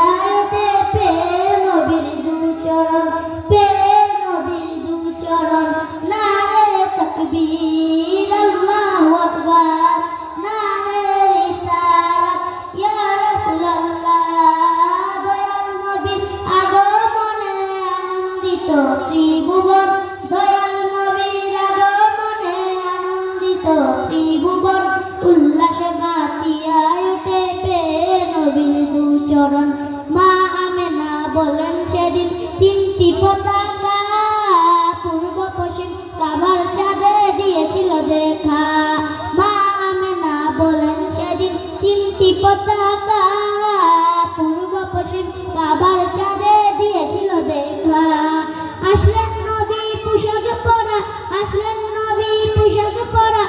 দয়াতে pay নবীর দুচরণ pay নবীর দুচরণ নারে তকবীর, আল্লাহু আকবার নারে রিসালাত, ইয়া রাসূলুল্লাহ, দয়াল নবীর আগমনে আনন্দিত ত্রিভুবন, দয়াল নবীর আগমনে আনন্দিত ত্রিভুবন, উল্লাসে মাতিয়া চরণ বললেন সেদিন তিনটি পতাকা। পূর্ব পশ্চিম কাবার চাঁদে দিয়েছিল দেখা। মা আমেনা বলেন সেদিন তিনটি পতাকা। পূর্ব পশ্চিম কাবার চাঁদে দিয়েছিল দেখা। আসলেন নবী পোশাক পরা, আসলেন নবী পোশাক পরা।